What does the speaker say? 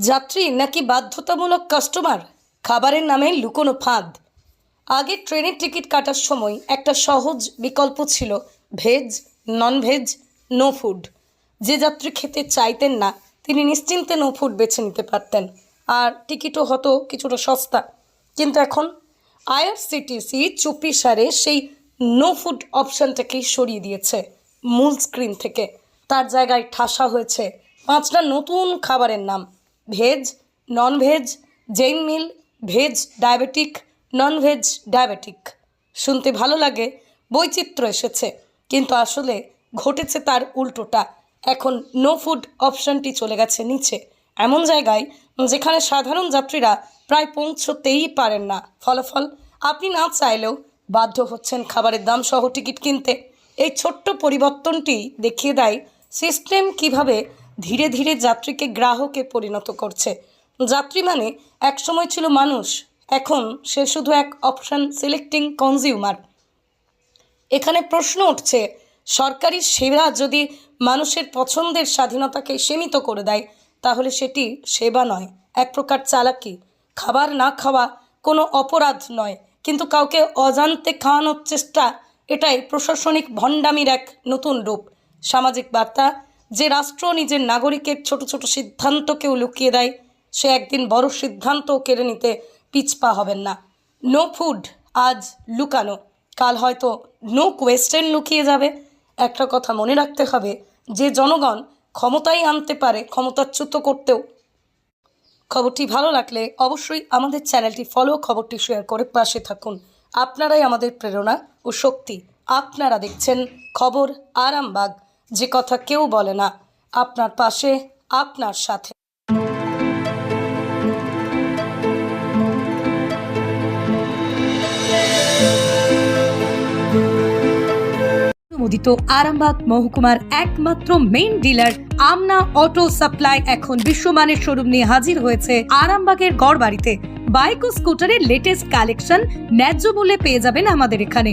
যাত্রী নাকি বাধ্যতামূলক কাস্টমার খাবারের নামে লুকোনো ফাঁদ। আগে ট্রেনের টিকিট কাটার সময় একটা সহজ বিকল্প ছিল, veg non veg no food যে যাত্রী খেতে চাইতেন না, তিনি নিশ্চিন্তে নো ফুড বেছে নিতে পারতেন। আর টিকিটও হতো কিছুটা সস্তা। কিন্তু এখন আইআরসিটিসি চুপি সারে সেই নো ফুড অপশানটাকেই সরিয়ে দিয়েছে মূল স্ক্রিন থেকে। তার জায়গায় ঠাসা হয়েছে। পাঁচটা নতুন খাবারের নাম। Veg non veg Jain meal, veg, diabetic non veg diabetic. শুনতে ভালো লাগে, বৈচিত্র্য এসেছে, কিন্তু আসলে ঘটেছে তার উল্টোটা। এখন নো ফুড অপশানটি চলে গেছে নিচে। এমন জায়গায় যেখানে সাধারণ যাত্রীরা প্রায় পৌঁছতেই পারেন না। ফলাফল, আপনি না চাইলেও বাধ্য হচ্ছেন খাবারের দাম সহ টিকিট কিনতে। এই ছোট্ট পরিবর্তনটি দেখিয়ে দেয় সিস্টেম কীভাবে ধীরে ধীরে যাত্রীকে গ্রাহকে পরিণত করছে। যাত্রী মানে একসময় ছিল মানুষ, এখন সে শুধু এক অপশন সিলেক্টিং কনজিউমার। এখানে প্রশ্ন উঠছে, সরকারি সেবা যদি মানুষের পছন্দের স্বাধীনতাকে সীমিত করে দেয়, তাহলে সেটি সেবা নয়, এক প্রকার চালাকি। খাবার না খাওয়া কোনো অপরাধ নয়, কিন্তু কাউকে অজান্তে খাওয়ানোর চেষ্টা, এটাই প্রশাসনিক ভণ্ডামির এক নতুন রূপ। সামাজিক বার্তা যে রাষ্ট্র নিজের নাগরিকের ছোট ছোট সিদ্ধান্তকেও লুকিয়ে দেয়, সে একদিন বড় সিদ্ধান্তও কেড়ে নিতে পিছপা হবেন না। নো ফুড, আজ লুকানো। কাল হয়তো নো কোয়েশ্চেন লুকিয়ে যাবে। একটা কথা মনে রাখতে হবে, যে জনগণ ক্ষমতাই আনতে পারে ক্ষমতাচ্যুত করতেও। খবরটি ভালো লাগলে অবশ্যই আমাদের চ্যানেলটি ফলো, খবরটি শেয়ার করে পাশে থাকুন। আপনারাই আমাদের প্রেরণা ও শক্তি। আপনারা দেখছেন খবর আরামবাগ। যে কথা কেউ বলে না, আপনার পাশে, আপনার সাথে। অনুমোদিত আরামবাগ মহকুমার একমাত্র main dealer Amna auto supply এখন বিশ্বমানের শোরুম নিয়ে হাজির হয়েছে আরামবাগের গড়বাড়িতে। বাইক ও স্কুটারের লেটেস্ট কালেকশন ন্যায্য মূল্যে পেয়ে যাবেন আমাদের এখানে।